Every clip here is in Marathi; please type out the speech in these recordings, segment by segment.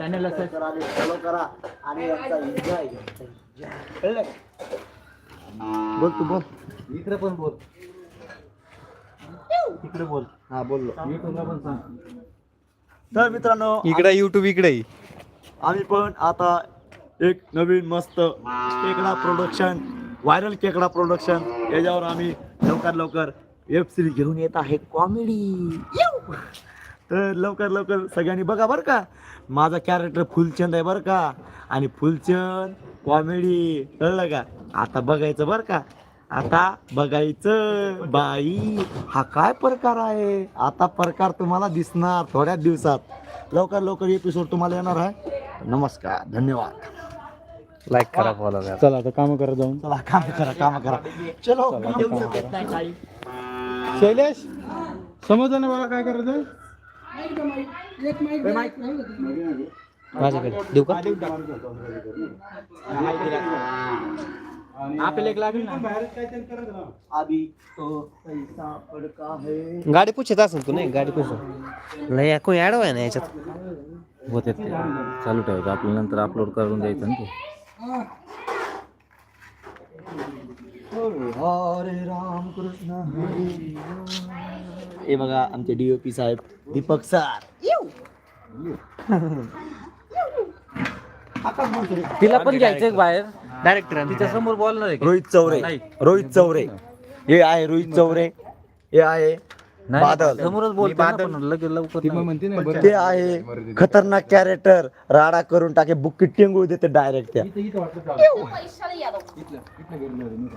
चॅनलला करा आणि फॉलो करा. आणि यांचा एन्जॉय कळलं? बोल तू बोल. इकडे पण बोल. तिकडे बोल. हा बोललो. युट्यूबला पण सांग. तर मित्रांनो इकडे युट्यूब इकडे आम्ही पण आता एक नवीन मस्त केकडा प्रोडक्शन व्हायरल केकडा प्रोडक्शन याच्यावर आम्ही लवकर लवकर वेब सिरीज घेऊन येत आहे. कॉमेडी तर लवकर लवकर सगळ्यांनी बघा बरं का. माझा कॅरेक्टर फुलचंद आहे बरं का. आणि फुलचंद कॉमेडी कळलं का? आता बघायचं बरं का. आता बघायचं. बाई हा काय प्रकार आहे? आता प्रकार तुम्हाला दिसणार थोड्याच दिवसात. लवकर लवकर एपिसोड तुम्हाला येणार आहे. नमस्कार धन्यवाद. लाईक करा फॉलो करा. चला आता काम करा जाऊन. चला काम करा काम करा. चलो शैलेश समजलं ना मला काय करायचं माझ्याकडे. देऊ का? आपल्याला एक लागेल ना? अभी तो पैसा पडका गाडी पुछत असेल तू नाही? गाडी पुछ नाही कोणी ऍड आहे ना याच्यात? होते ते. चालू ठेवायचं आपल्या नंतर अपलोड करून द्यायचं ना ते. हरे राम कृष्ण हरे राम. हे बघा आमचे डीओपी साहेब दीपक सर तिला पण घ्यायचं बाहेर. डायरेक्टर तिच्या समोर बोलणार आहे? रोहित चौरे. नाही. रोहित चौरे. हे आहे रोहित चौरे. हे आहे नाही, बादल. समोरच बोलतो ना, पण लगेच लवकर ती मग नाही. म्हणते ना बरं. ते आहे खतरनाक कॅरेक्टर राडा करून टाके बुक्की टेंगू देते डायरेक्ट त्या.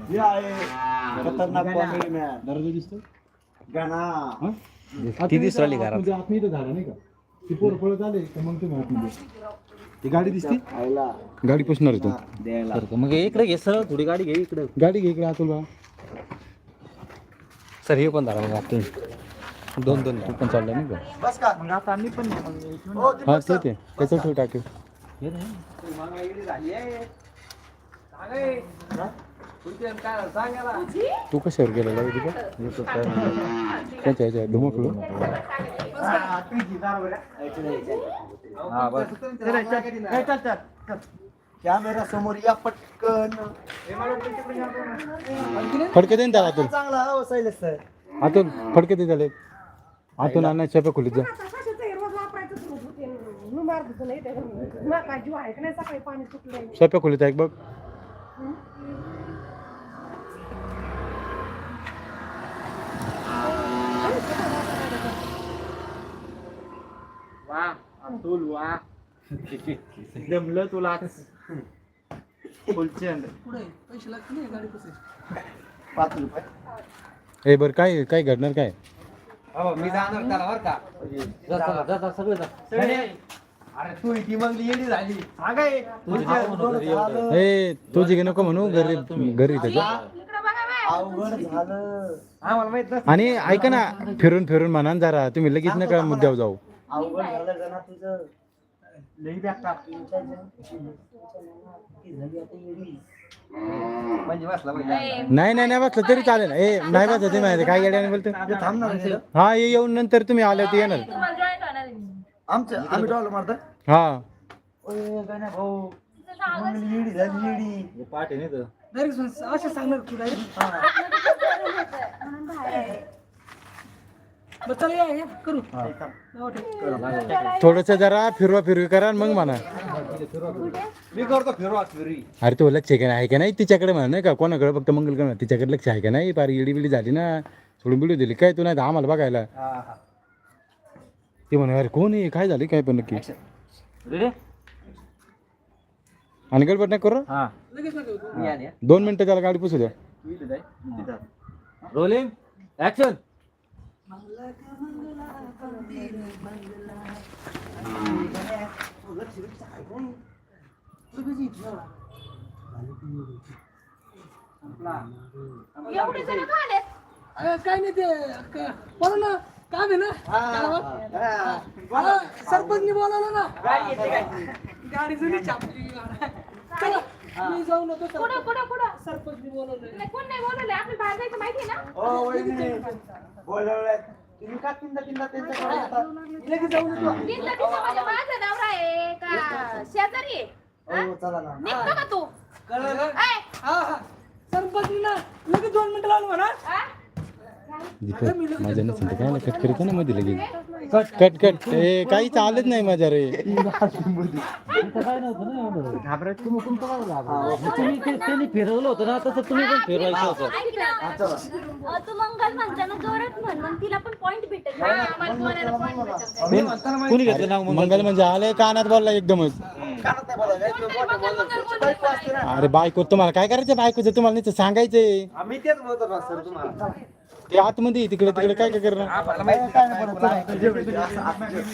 हे आहे खतरनाक कॉमेडी मॅन दर्जा दिसतो ती दिसू राहिली घरात. म्हणजे इथं झाला नाही का? ती पोर पळत आले तर मग तुम्ही आतमध्ये ती गाडी दिसते? आईला. गाडी पुसणार आहे तू. द्यायला? मग इकडे घे सरळ थोडी गाडी घे इकडे. गाडी घे इकडे आतुल बा सर हे पण झाला मग आपण दोन दोन तू पण चालला नाही का? बस का? मग आता आम्ही पण हो, हा ते ते. त्याचं ठेव टाकेल. हे. तू कशावर गेलेला आहे तिथं त्याच्या धुमकलो हा, बस. कॅमेरा समोर या पटकन. फडके दे ना. त्याला आतून. चांगला हो आतून फडके दे त्याला आतून आणा चप्या खोलीत जा. पाणी सोप्या खोलीत आहे बघ. वा अतुल वा. जमलं तुला फुलचंद. पाच रुपये. ए बरं काय काय घडणार काय? मी जाणार त्याला बरं का? जा, चला, जा, जा, सगळे जा. अरे तू ती मगली येडी झाली. ए तुझी घे नको म्हणू घरी घरी त्याच्या अवघड झालं. आम्हाला माहीत नसतं. आणि ऐका ना फिरून फिरून म्हणा ना जरा. तुम्ही लगेच नका मुद्द्यावर जाऊ. अवघड झालं का ना तुझं? लई बेकार. म्हणजे बसला पाहिजे. नाही नाही नाही बसलं तरी चालेल. ए नाही बसलं ते माहिती काय गाडी बोलतो थांबणार. हा ये येऊन नंतर तुम्ही आले ते येणार. आमचं आम्ही डॉल मारतो हा. ओय गण्या भाऊ येडी झाली येडी. हे पाठ आहे नाही तर. थोडस जरा फिरवा फिरवी करा आणि मग म्हणा. मी करतो फिरवा फिरी अरे तो लक्ष आहे का नाही? आहे का नाही तिच्याकडे म्हणा नाही का? कोणाकडे फक्त मंगल म्हणा. तिच्याकडे लक्ष आहे का नाही? पार इडी बिडी झाली ना. सोडून बिडू दिली. काय तू नाही तर आम्हाला बघायला. ती म्हणे अरे कोण आहे? काय झाली? काय पण नक्की? रेडी आणि गडबड नाही करू? हा. हा. दोन मिनिटं त्याला गाडी पुसू द्या. रोलिंग ऍक्शन काय नाही ते बोला ना काम आहे ना? सरपंचनी बोलावलं ना. गाडी जुनी छापली मी जाऊन येतो कुठं कुठं कुठं? सरपंचनी बोलावलं नाही, कोण नाही बोलवलं आपलं बाहेर जायचं माहिती आहे ना? ओ वहिनी. बोलवलंय. तुम्ही का तीनदा तीनदा त्यांच्याकडे येतात लगेच जाऊन येतो तीन लग्न म्हणजे माझा नवरा आहे का? निघतो का तू? कळलं ऐ, हा हा. सरपंच ना लगेच दोन मिनिटं लावलं म्हणा. हा? दीपक माझ्या नसेल तर काय कट करतो ना मध्ये लगेच? Cut cut cut. ए काही चालत नाही माझ्या रे. तुम्ही ते- त्यांनी फिरवलं होतं ना तसं तुम्ही पण फिरवायचं होतं ऐक ना. तू मंगल म्हणताना जोरात म्हण मग तिला पण पॉइंट भेटेल आम्हाला कोणाला point भेटेल. कुणी घेतलं नाव मग मंगल म्हणजे आले कानात बोलला एकदमच. अरे बायको तुम्हाला काय करायचं बायकोचं? तुम्हाला नाही सांगायचंय. आम्ही तेच म्हणत होतो सर तुम्हाला. ते आतमध्ये तिकडे तिकडे काय काय करणार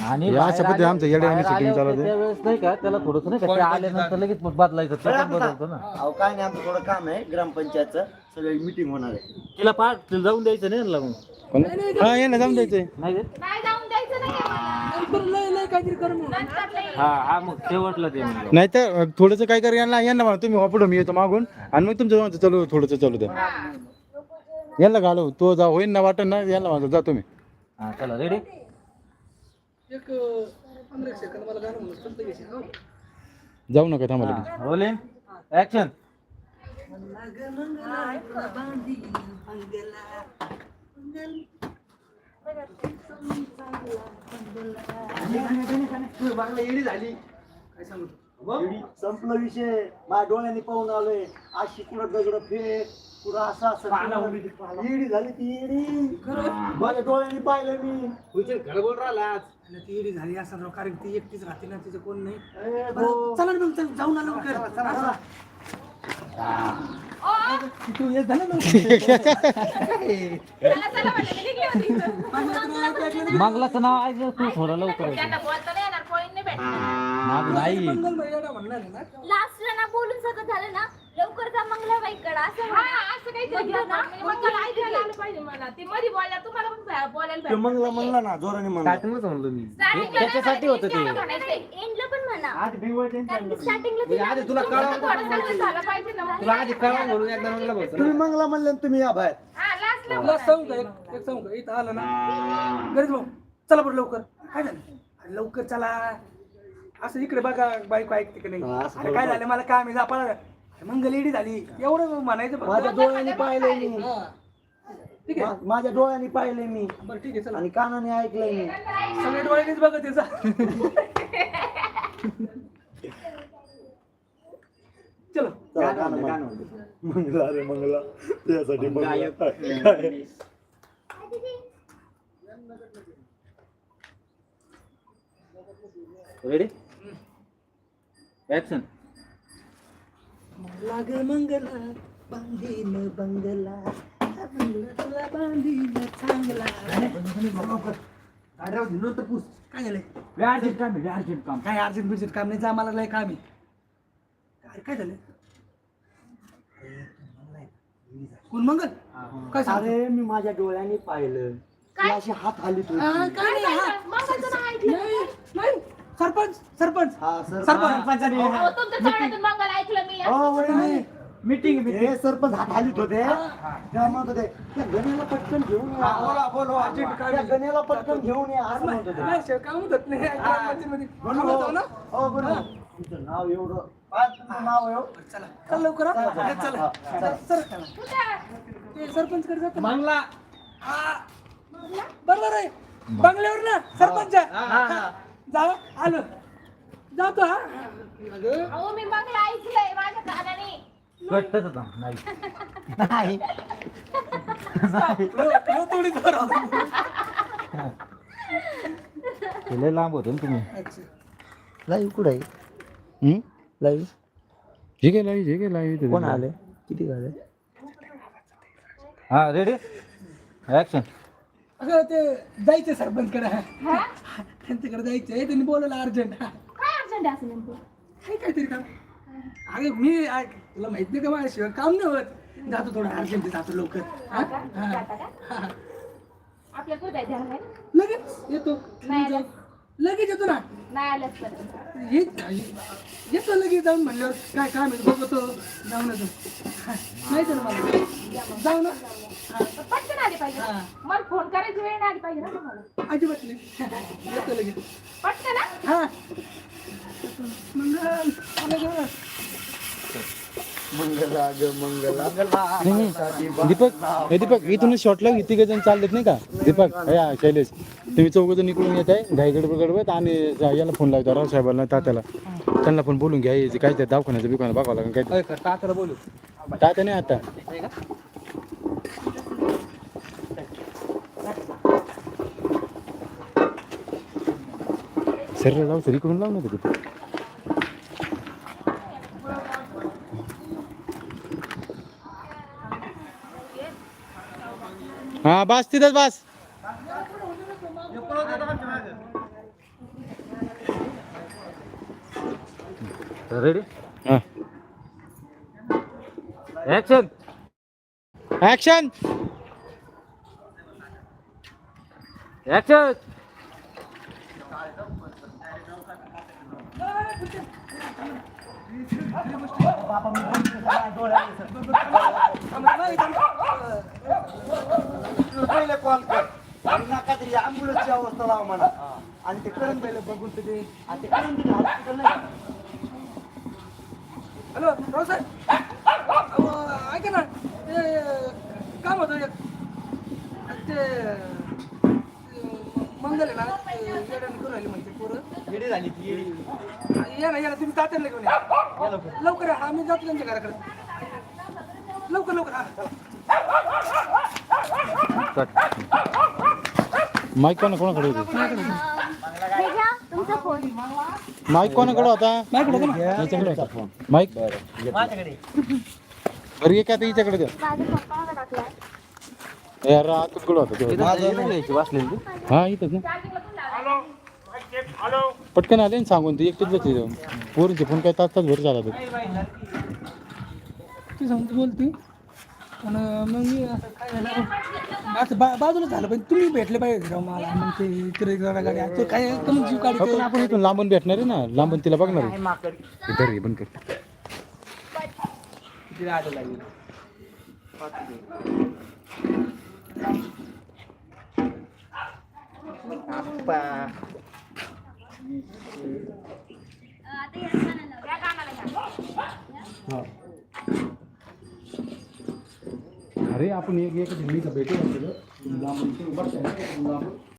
आणि हे अशा आमचं चालू होते. त्यावेळेस नाही का त्याला थोडस नाही का ते आल्यानंतर लगेच मग बदलायचं ते पण बदलतो ना अहो काय नाही आमचं थोडं काम आहे ग्रामपंचायतचं सगळी मिटिंग होणार आहे तिला पाठ तिला जाऊन द्यायचं नाही मग कोण? हा यांना जाऊन द्यायचंय नाही देत? नाही जाऊन द्यायचं नाही आम्हाला. नंतर लय. हा हा मग शेवटला ते म्हणलं नाही तर थोडंसं काय कर यांना यांना म्हणा तुम्ही पुढे मी येतो मागून आणि मग तुमचं जाऊन चालू थोडंसं चालू द्या यांना घालव तो जा होईन ना वाटण ना यांना म्हणतो जा तुम्ही. हा चला रेडी एक अं, पंधरा सेकंद मला गाणं म्हणून शब्द घेशील हो. जाऊ नका थांबा लगेच. रोलिंग ऍक्शन काय सांगू? संपला विषय माझ्या डोळ्यांनी पाहून आलोय. अशी कुठं दगड फेक कुठं असं असं येडी झाली ती येडी माझ्या डोळ्यांनी पाहिलं मी. आणि ती येडी झाली असं कारण ती एकटीच राहते ना तिचं कोण नाही. चला ना मग जाऊन आलो लवकर. चला. तू हे झालं ना. मंगलाचं नाव ऐकलं तू थोडं लवकर नाही येणार point नाही भेटणार. माग नाही मंगल मर्यादा म्हणणार आहे ना लास्टला ना बोलून सगळं झालं ना लवकर जा मंगलाबाईकडे असं हा, म्हणा. असं काहीतरी. म्हणजे मग मला ऐकायला आलं पाहिजे मला. ते मध्ये बोलल्या, तुम्हाला पण बोलायला ते पाहिजे. मंगला म्हणला ना जोराने म्हणला म्हणलो मी Starting ला त्याच्यासाठी होतं ते. म्हणायचं, म्हणायचंय. एंडला पण म्हणा आज भिवळते कारण की स्टार्टिंगला ती आधी तुला कळावं थोडं चांगलं झालं पाहिजे ना मग. तुला आधी कळवा म्हणून एकदा मंगला बोलतो तुम्ही मंगला म्हणले तुम्ही या बाहेर हा, last ला तुला सांगू का एक एक सांगू का इथं आलं ना गरीब भाऊ चला बरं लवकर काय झालं अरे लवकर चला असं इकडे बघा बायको ऐकते का नाही? अरे काय झालं मला काय मी जापा मंगल येडी झाली. एवढं म्हणायचं फक्त. माझ्या डोळ्यांनी पाहिलंय मी. ठीक आहे. मा- माझ्या डोळ्यांनी पाहिलंय मी. बरं ठीक आहे चला. आणि कानाने ऐकलंय मी. सगळे डोळ्यांनीच बघत त्याचा चलो. चला, गाणं म्हण. मंगला रे मंगला. त्यासाठी मंगला. रेडी ऍक्शन लाग मंगला बांधीन बंगला बंगला तुला बांधीन चांगला काय झालंय काय अर्जंट बिर्जंट काम नाही जा मला लय काम आहे काय काय झालं कोण मंगल काय अरे मी माझ्या डोळ्यांनी पाहिलं ती अशी हात हालीत होती हा, काय नाही हा. ऐकलं. नाही सरपंच सरपंच. हा सर सरपंच. अहो, तुमच्या चाळ्यातून मंगल ऐकलं मी. हो वहिनी. मीटिंग हे सरपंच हात हालीत होते. म्हणत होते त्या गण्याला पटकन घेऊन या. त्या गण्याला पटकन घेऊन या असं म्हणत होते. नाही, शेव, काम होत? नाही ग्रामपंचायतीमध्ये. काम होतं ना हो बरोबर तुमचं नाव एवढं काय तुमचं नाव आहे हो? चला. चल लवकर हा. चला चला चला, सर चला. कुठं? ते सरपंच कडे जातो मंगला. बरोबर आहे. बंगल्यावर ना सरपंच जा आलो. जातो हा. अगं, अहो, मी मंगल ऐकलंय माझ्या कानाने. होता. नाही. लो. ते लय लांब होतं ना तुम्ही. अच्छा. लाईव्ह कुठं आहे? हम्म? लाईव्ह? ठीक आहे लाईव्ह ठीक आहे लाईव्ह कोण आले किती झाले? हा रेडी ऍक्शन अगं ते जायचं सरपंच कडे त्यांच्याकडे जायचंय त्यांनी बोलवलं अर्जंट काय अर्जंट आहे असं नेमकं? काय काहीतरी काम अरे मी आ- तुला माहीत नाही का माझ्याशिवाय काम नाही होत जातो थोडं अर्जंट जातो लवकर हा? हा. जाता का? आपल्या कुठं जायचं आहे? लगेच येतो नाही आलं. लगेच येतो ना. नाही. ये- येतो लगेच जाऊन म्हणल्यावर काय काम आहे बघतो. जाऊन येतो हा, नाही तर मला. जाऊ ना. हा, पण पटकन आली पाहिजे. हा. मला फोन करायची वेळ नाही आली पाहिजे ना तुम्हाला. अजिबात नाही. येतो लगेच. पटकन ना हा. मंगल आलं गं. मंगला. ग मंगला नाही, नाही. दीपक हे दीपक इथूनच शॉर्ट लाव तिघ जण चाललेत नाही का? दीपक या शैलेश. तुम्ही चौघ जण इकडून येत आहे घाई गडबड गडबड आणि याला फोन लावतो राव साहेबांना तात्याला. त्यांना पण बोलून घ्या यायचं काय ते दवाखान्याचं बिखाना बघावं लागेल काय ते. तात्याला बोलू. तात्या नाही आता. सर लाव सर इकडून लाव ना ते तिथे हा बस तिथंच बस. Ready action action action call कर. आणि नका तरी ॲम्ब्युलन्सची अवस्था लावा म्हणा. आणि ते करून पहिले बघून तर ते आणि ते दिलं हॉस्पिटल नाही हॅलो रावसाहेब ऐका ना ते काम होतं एक ते मंगल आहे ना येड्याने करून राहिले म्हणते पोरं. येडी झाली ती येडी. या ना या ना तुम्ही तात्याला घेऊन या. लवकर. या. हा मी जातो त्यांच्या घराकडे. लवकर लवकर हा. माईक कोणा कोणाकडे होते? माईक कोणाकडे होता? याच्याकडे होता फोन माईक? बरं. ये का आता हिच्याकडे टाकलाय यार आतुकडे होता तो. हा इथंच ना. पटकन आले ना सांगून ते एकटेच बसले जाऊन. पोरींचे फोन काय तास तास भर झाला तो ती सांगते बोलती. पण मग मी असं काय झालं असं बा बाजूला झालं पण तुम्ही भेटले पाहिजे राव मला? मग ते इकडे जरा गाडी आता काय कमी जीव हो, पण काढते आपण इथून लांबून भेटणार आहे ना? लांबून तिला बघणार आहे. इधर ये, बंद कर. आता येताना त्या कामाला घ्या. घरी आपण एक एक भेटू लांबून